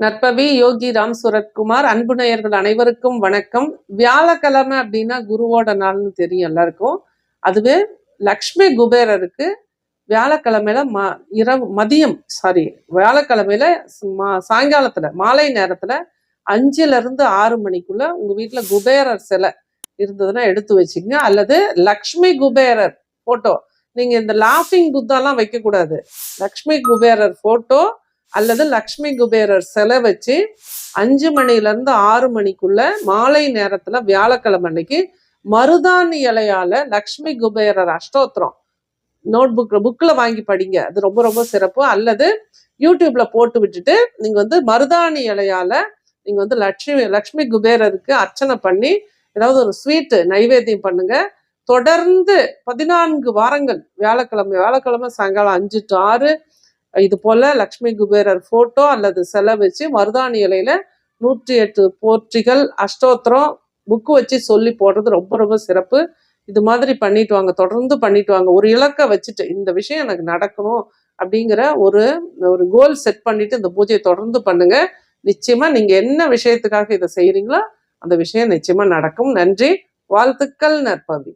நற்பவி யோகி ராம் சுரத்குமார் அன்பு நேயர்கள் அனைவருக்கும் வணக்கம். வியாழக்கிழமை அப்படின்னா குருவோட நாள்னு தெரியும் எல்லாருக்கும். அதுவே லக்ஷ்மி குபேரருக்கு வியாழக்கிழமையில ம இரவு மதியம் சாரி வியாழக்கிழமையில மா- சாயங்காலத்துல மாலை நேரத்துல அஞ்சுல இருந்து ஆறு மணிக்குள்ள உங்க வீட்டுல குபேரர் சிலை இருந்ததுன்னா எடுத்து வச்சுக்கங்க அல்லது லக்ஷ்மி குபேரர் போட்டோ நீங்க இந்த லாஃபிங் புத்தாலாம் வைக்க கூடாது லக்ஷ்மி குபேரர் போட்டோ அல்லது லக்ஷ்மி குபேரர் சிலை வச்சு அஞ்சு மணிலேருந்து ஆறு மணிக்குள்ள மாலை நேரத்தில் வியாழக்கிழமை அன்னைக்கு மருதாணி இலையால லக்ஷ்மி குபேரர் அஷ்டோத்திரம் நோட் புக்கில் புக்கில் வாங்கி படிங்க. அது ரொம்ப ரொம்ப சிறப்பு. அல்லது யூடியூப்பில் போட்டு விட்டுட்டு நீங்கள் வந்து மருதாணி இலையால நீங்கள் வந்து லட்சுமி லக்ஷ்மி குபேரருக்கு அர்ச்சனை பண்ணி ஏதாவது ஒரு ஸ்வீட்டு நைவேத்தியம் பண்ணுங்க. தொடர்ந்து பதினான்கு வாரங்கள் வியாழக்கிழமை வியாழக்கிழமை சாயங்காலம் அஞ்சு டு ஆறு இது போல லக்ஷ்மி குபேரர் போட்டோ அல்லது சிலை வச்சு மருதாணி இலையில நூற்றி எட்டு போற்றிகள் அஷ்டோத்திரம் புக்கு வச்சு சொல்லி போடுறது ரொம்ப ரொம்ப சிறப்பு. இது மாதிரி பண்ணிட்டு வாங்க தொடர்ந்து பண்ணிட்டு வாங்க ஒரு இலக்கை வச்சுட்டு இந்த விஷயம் எனக்கு நடக்கணும் அப்படிங்கிற ஒரு ஒரு கோல் செட் பண்ணிட்டு இந்த பூஜையை தொடர்ந்து பண்ணுங்க. நிச்சயமா நீங்க என்ன விஷயத்துக்காக இதை செய்யறீங்களோ அந்த விஷயம் நிச்சயமா நடக்கும். நன்றி. வாழ்த்துக்கள் நற்பவி